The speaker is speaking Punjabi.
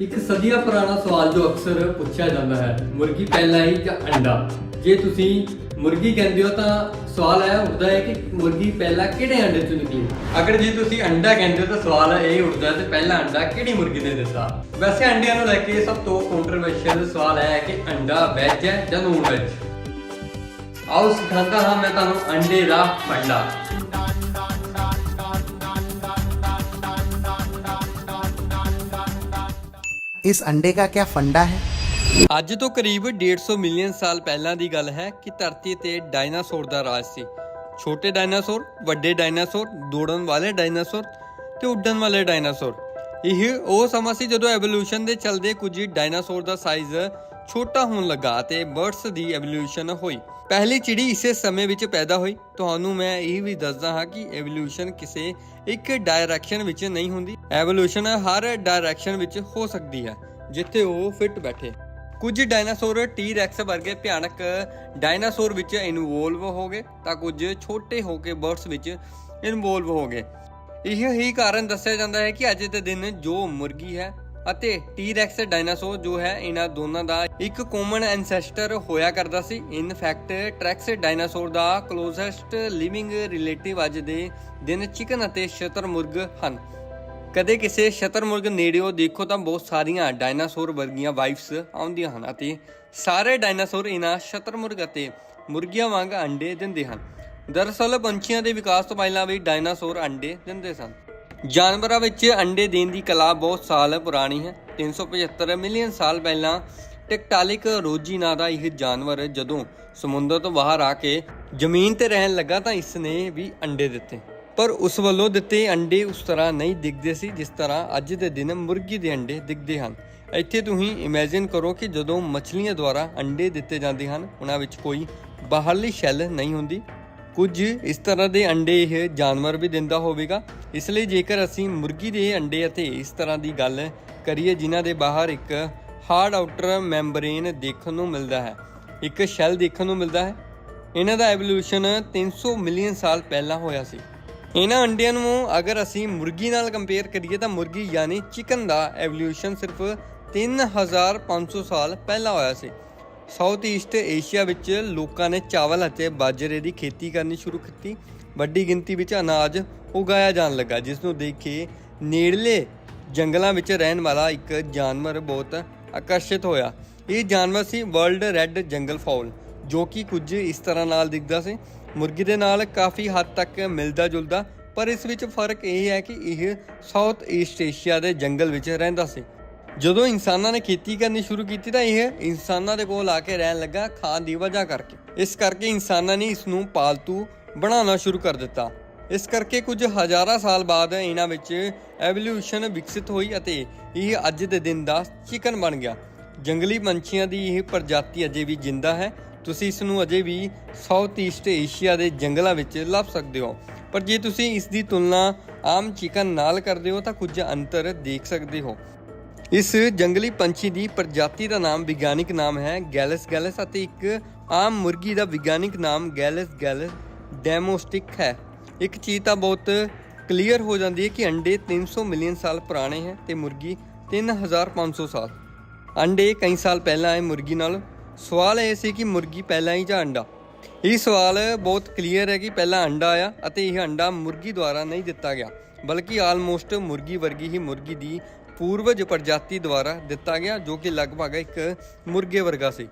ਇੱਕ ਸਦੀਆਂ ਪੁਰਾਣਾ ਸਵਾਲ ਜੋ ਅਕਸਰ ਪੁੱਛਿਆ ਜਾਂਦਾ ਹੈ, ਮੁਰਗੀ ਪਹਿਲਾਂ ਹੀ ਜਾਂ ਅੰਡਾ? ਜੇ ਤੁਸੀਂ ਮੁਰਗੀ ਕਹਿੰਦੇ ਹੋ ਤਾਂ ਸਵਾਲ ਇਹ ਉੱਠਦਾ ਹੈ ਕਿ ਮੁਰਗੀ ਪਹਿਲਾਂ ਕਿਹੜੇ ਅੰਡੇ ਤੋਂ ਨਿਕਲੀ? ਅਗਰ ਜੇ ਤੁਸੀਂ ਅੰਡਾ ਕਹਿੰਦੇ ਹੋ ਤਾਂ ਸਵਾਲ ਇਹ ਉੱਠਦਾ ਹੈ ਤੇ ਪਹਿਲਾ ਅੰਡਾ ਕਿਹੜੀ ਮੁਰਗੀ ਨੇ ਦਿੱਤਾ? ਵੈਸੇ ਅੰਡਿਆਂ ਨੂੰ ਲੈ ਕੇ ਸਭ ਤੋਂ ਕੰਟਰੋਵਰਸ਼ੀਅਲ ਸਵਾਲ ਇਹ ਹੈ ਕਿ ਅੰਡਾ ਵੈਜ ਹੈ ਜਾਂ ਨੋਨ ਵੈਜ ਆਓ ਸਿਖਾਉਂਦਾ ਹਾਂ ਮੈਂ ਤੁਹਾਨੂੰ ਅੰਡੇ ਦਾ ਫੰਡਾ इस अंडे का क्या फंडा है ਅੱਜ ਤੋਂ ਕਰੀਬ 150 ਮਿਲੀਅਨ ਸਾਲ ਪਹਿਲਾਂ ਦੀ ਗੱਲ ਹੈ ਕਿ ਧਰਤੀ ਤੇ ਡਾਇਨਾਸੌਰ ਦਾ ਰਾਜ ਸੀ ਛੋਟੇ ਡਾਇਨਾਸੌਰ ਵੱਡੇ ਡਾਇਨਾਸੌਰ ਦੌੜਨ ਵਾਲੇ ਡਾਇਨਾਸੌਰ ਤੇ ਉੱਡਣ ਵਾਲੇ ਡਾਇਨਾਸੌਰ ਇਹ ਉਹ ਸਮਾਂ ਸੀ ਜਦੋਂ ਐਵੋਲੂਸ਼ਨ ਦੇ ਚੱਲਦੇ ਕੁਝ ਡਾਇਨਾਸੌਰ ਦਾ ਸਾਈਜ਼ ਛੋਟਾ ਹੋਣ ਲੱਗਾ ਤੇ ਬਰਡਸ ਦੀ ਐਵੋਲੂਸ਼ਨ ਹੋਈ। ਪਹਿਲੀ ਚਿੜੀ ਇਸੇ ਸਮੇਂ ਵਿੱਚ ਪੈਦਾ ਹੋਈ। ਤੁਹਾਨੂੰ ਮੈਂ ਇਹ ਵੀ ਦੱਸਦਾ ਹਾਂ ਕਿ ਐਵੋਲੂਸ਼ਨ ਕਿਸੇ ਇੱਕ ਡਾਇਰੈਕਸ਼ਨ ਵਿੱਚ ਨਹੀਂ ਹੁੰਦੀ। ਐਵੋਲੂਸ਼ਨ ਹਰ ਡਾਇਰੈਕਸ਼ਨ ਵਿੱਚ ਹੋ ਸਕਦੀ ਹੈ, ਜਿੱਥੇ ਉਹ ਫਿੱਟ ਬੈਠੇ। ਕੁਝ ਡਾਇਨਾਸੌਰ ਟੀ-ਰੈਕਸ ਵਰਗੇ ਭਿਆਨਕ ਡਾਇਨਾਸੌਰ ਵਿੱਚ ਇਨਵੋਲਵ ਹੋ ਗਏ ਤਾਂ ਕੁਝ ਛੋਟੇ ਹੋ ਕੇ ਬਰਡਸ ਵਿੱਚ ਇਨਵੋਲਵ ਹੋ ਗਏ। ਇਹ ਹੀ ਕਾਰਨ ਦੱਸਿਆ ਜਾਂਦਾ ਹੈ ਕਿ ਅੱਜ ਦੇ ਦਿਨ ਜੋ ਮੁਰਗੀ ਹੈ ਅਤੇ ਟੀ-ਰੈਕਸ ਡਾਇਨਾਸੌਰ ਜੋ ਹੈ, ਇਹਨਾਂ ਦੋਨਾਂ ਦਾ ਇੱਕ ਕਾਮਨ ਐਨਸੈਸਟਰ ਹੋਇਆ ਕਰਦਾ ਸੀ। In fact T rex dinosaur the closest living relative ਅੱਜ ਦੇ ਦਿਨ ਚਿਕਨ ਅਤੇ ਸ਼ਤਰਮੁਰਗ ਹਨ। ਕਦੇ ਕਿਸੇ ਸ਼ਤਰਮੁਰਗ ਨੇੜਿਓ ਦੇਖੋ ਤਾਂ ਬਹੁਤ ਸਾਰੀਆਂ ਡਾਇਨਾਸੌਰ ਵਰਗੀਆਂ ਵਾਈਫਸ ਆਉਂਦੀਆਂ ਹਨ ਅਤੇ ਸਾਰੇ ਡਾਇਨਾਸੌਰ ਇਹਨਾਂ ਸ਼ਤਰਮੁਰਗ ਅਤੇ ਮੁਰਗੀਆਂ ਵਾਂਗ ਅੰਡੇ ਦਿੰਦੇ ਹਨ। ਦਰਅਸਲ, ਪੰਛੀਆਂ ਦੇ ਵਿਕਾਸ ਤੋਂ ਪਹਿਲਾਂ ਵੀ ਡਾਇਨਾਸੌਰ ਅੰਡੇ ਦਿੰਦੇ ਸਨ। ਜਾਨਵਰਾਂ ਵਿੱਚ ਅੰਡੇ ਦੇਣ ਦੀ ਕਲਾ ਬਹੁਤ ਸਾਲ ਪੁਰਾਣੀ ਹੈ। 375 ਮਿਲੀਅਨ ਸਾਲ ਪਹਿਲਾਂ ਟੈਕਟਾਲਿਕ ਰੋਜੀ ਨਾਂ ਦਾ ਇਹ ਜਾਨਵਰ ਜਦੋਂ ਸਮੁੰਦਰ ਤੋਂ ਬਾਹਰ ਆ ਕੇ ਜ਼ਮੀਨ ਤੇ ਰਹਿਣ ਲੱਗਾ ਤਾਂ ਇਸ ਨੇ ਵੀ ਅੰਡੇ ਦਿੱਤੇ। ਪਰ ਉਸ ਵੱਲੋਂ ਦਿੱਤੇ ਅੰਡੇ ਉਸ ਤਰ੍ਹਾਂ ਨਹੀਂ ਦਿਖਦੇ ਸੀ ਜਿਸ ਤਰ੍ਹਾਂ ਅੱਜ ਦੇ ਦਿਨ ਮੁਰਗੀ ਦੇ ਅੰਡੇ ਦਿਖਦੇ ਹਨ। ਇੱਥੇ ਤੁਸੀਂ ਇਮੇਜਿਨ ਕਰੋ ਕਿ ਜਦੋਂ ਮੱਛਲੀਆਂ ਦੁਆਰਾ ਅੰਡੇ ਦਿੱਤੇ ਜਾਂਦੇ ਹਨ, ਉਹਨਾਂ ਵਿੱਚ ਕੋਈ ਬਾਹਰਲੀ ਸ਼ੈਲ ਨਹੀਂ ਹੁੰਦੀ। ਕੁਝ ਇਸ ਤਰ੍ਹਾਂ ਦੇ ਅੰਡੇ ਇਹ ਜਾਨਵਰ ਵੀ ਦਿੰਦਾ ਹੋਵੇਗਾ। ਇਸ ਲਈ ਜੇਕਰ ਅਸੀਂ ਮੁਰਗੀ ਦੇ ਅੰਡੇ ਅਤੇ ਇਸ ਤਰ੍ਹਾਂ ਦੀ ਗੱਲ ਕਰੀਏ ਜਿਨ੍ਹਾਂ ਦੇ ਬਾਹਰ ਇੱਕ ਹਾਰਡ ਆਊਟਰ ਮੈਂਬਰੇਨ ਦੇਖਣ ਨੂੰ ਮਿਲਦਾ ਹੈ, ਇੱਕ ਸ਼ੈਲ ਦੇਖਣ ਨੂੰ ਮਿਲਦਾ ਹੈ, ਇਹਨਾਂ ਦਾ ਐਵੋਲੂਸ਼ਨ 300 ਮਿਲੀਅਨ ਸਾਲ ਪਹਿਲਾਂ ਹੋਇਆ ਸੀ। ਇਹਨਾਂ ਅੰਡਿਆਂ ਨੂੰ ਅਗਰ ਅਸੀਂ ਮੁਰਗੀ ਨਾਲ ਕੰਪੇਅਰ ਕਰੀਏ ਤਾਂ ਮੁਰਗੀ ਯਾਨੀ ਚਿਕਨ ਦਾ ਐਵੋਲੂਸ਼ਨ ਸਿਰਫ 3500 ਸਾਲ ਪਹਿਲਾਂ ਹੋਇਆ ਸੀ। ਸਾਊਥ ਈਸਟ ਏਸ਼ੀਆ ਵਿੱਚ ਲੋਕਾਂ ਨੇ ਚਾਵਲ ਅਤੇ ਬਾਜਰੇ ਦੀ ਖੇਤੀ ਕਰਨੀ ਸ਼ੁਰੂ ਕੀਤੀ। ਵੱਡੀ ਗਿਣਤੀ ਵਿੱਚ ਅਨਾਜ ਉਗਾਇਆ ਜਾਣ ਲੱਗਾ, ਜਿਸ ਨੂੰ ਦੇਖ ਕੇ ਨੇੜਲੇ ਜੰਗਲਾਂ ਵਿੱਚ ਰਹਿਣ ਵਾਲਾ ਇੱਕ ਜਾਨਵਰ ਬਹੁਤ ਆਕਰਸ਼ਿਤ ਹੋਇਆ। ਇਹ ਜਾਨਵਰ ਸੀ ਵਰਲਡ ਰੈੱਡ ਜੰਗਲ ਫਾਉਲ ਜੋ ਕਿ ਕੁਝ ਇਸ ਤਰ੍ਹਾਂ ਨਾਲ ਦਿਖਦਾ ਸੀ। ਮੁਰਗੀ ਦੇ ਨਾਲ ਕਾਫੀ ਹੱਦ ਤੱਕ ਮਿਲਦਾ ਜੁਲਦਾ ਪਰ ਇਸ ਵਿੱਚ ਫ਼ਰਕ ਇਹ ਹੈ ਕਿ ਇਹ ਸਾਊਥ ਈਸਟ ਏਸ਼ੀਆ ਦੇ ਜੰਗਲ ਵਿੱਚ ਰਹਿੰਦਾ ਸੀ। ਜਦੋਂ ਇਨਸਾਨਾਂ ਨੇ ਖੇਤੀ ਕਰਨੀ ਸ਼ੁਰੂ ਕੀਤੀ ਤਾਂ ਇਹ ਇਨਸਾਨਾਂ ਦੇ ਕੋਲ ਆ ਕੇ ਰਹਿਣ ਲੱਗਾ ਖਾਣ ਦੀ ਵਜ੍ਹਾ ਕਰਕੇ। ਇਸ ਕਰਕੇ ਇਨਸਾਨਾਂ ਨੇ ਇਸ ਨੂੰ ਪਾਲਤੂ ਬਣਾਉਣਾ ਸ਼ੁਰੂ ਕਰ ਦਿੱਤਾ। ਇਸ ਕਰਕੇ ਕੁਝ ਹਜ਼ਾਰਾਂ ਸਾਲ ਬਾਅਦ ਇਹਨਾਂ ਵਿੱਚ ਐਵੋਲੂਸ਼ਨ ਵਿਕਸਿਤ ਹੋਈ ਅਤੇ ਇਹ ਅੱਜ ਦੇ ਦਿਨ ਦਾ ਚਿਕਨ ਬਣ ਗਿਆ। ਜੰਗਲੀ ਪੰਛੀਆਂ ਦੀ ਇਹ ਪ੍ਰਜਾਤੀ ਅਜੇ ਵੀ ਜਿੰਦਾ ਹੈ। ਤੁਸੀਂ ਇਸ ਨੂੰ ਅਜੇ ਵੀ ਸਾਊਥ ਈਸਟ ਏਸ਼ੀਆ ਦੇ ਜੰਗਲਾਂ ਵਿੱਚ ਲੱਭ ਸਕਦੇ ਹੋ। ਪਰ ਜੇ ਤੁਸੀਂ ਇਸ ਦੀ ਤੁਲਨਾ ਆਮ ਚਿਕਨ ਨਾਲ ਕਰਦੇ ਹੋ ਤਾਂ ਕੁਝ ਅੰਤਰ ਦੇਖ ਸਕਦੇ ਹੋ। ਇਸ ਜੰਗਲੀ ਪੰਛੀ ਦੀ ਪ੍ਰਜਾਤੀ ਦਾ ਨਾਮ ਵਿਗਿਆਨਿਕ ਨਾਮ ਹੈ ਗੈਲਸ ਗੈਲਸ ਅਤੇ ਇੱਕ ਆਮ ਮੁਰਗੀ ਦਾ ਵਿਗਿਆਨਿਕ ਨਾਮ ਗੈਲਸ ਗੈਲਸ ਡੈਮੋਸਟਿਕ ਹੈ। ਇੱਕ ਚੀਜ਼ ਤਾਂ ਬਹੁਤ ਕਲੀਅਰ ਹੋ ਜਾਂਦੀ ਹੈ ਕਿ ਅੰਡੇ 300 ਮਿਲੀਅਨ ਸਾਲ ਪੁਰਾਣੇ ਹੈ ਤੇ ਮੁਰਗੀ 3500 ਸਾਲ। ਅੰਡੇ ਕਈ ਸਾਲ ਪਹਿਲਾਂ ਆਏ ਮੁਰਗੀ ਨਾਲ। ਸਵਾਲ ਇਹ ਸੀ ਕਿ ਮੁਰਗੀ ਪਹਿਲਾਂ ਹੀ ਜਾਂ ਅੰਡਾ? ਇਹ ਸਵਾਲ ਬਹੁਤ ਕਲੀਅਰ ਹੈ ਕਿ ਪਹਿਲਾਂ ਅੰਡਾ ਆਇਆ ਅਤੇ ਇਹ ਅੰਡਾ ਮੁਰਗੀ ਦੁਆਰਾ ਨਹੀਂ ਦਿੱਤਾ ਗਿਆ, ਬਲਕਿ ਆਲਮੋਸਟ ਮੁਰਗੀ ਵਰਗੀ ਹੀ ਮੁਰਗੀ ਦੀ ਪੂਰਵਜ ਪ੍ਰਜਾਤੀ ਦੁਆਰਾ ਦਿੱਤਾ ਗਿਆ ਜੋ ਕਿ ਲਗਭਗ ਇੱਕ ਮੁਰਗੇ ਵਰਗਾ ਸੀ।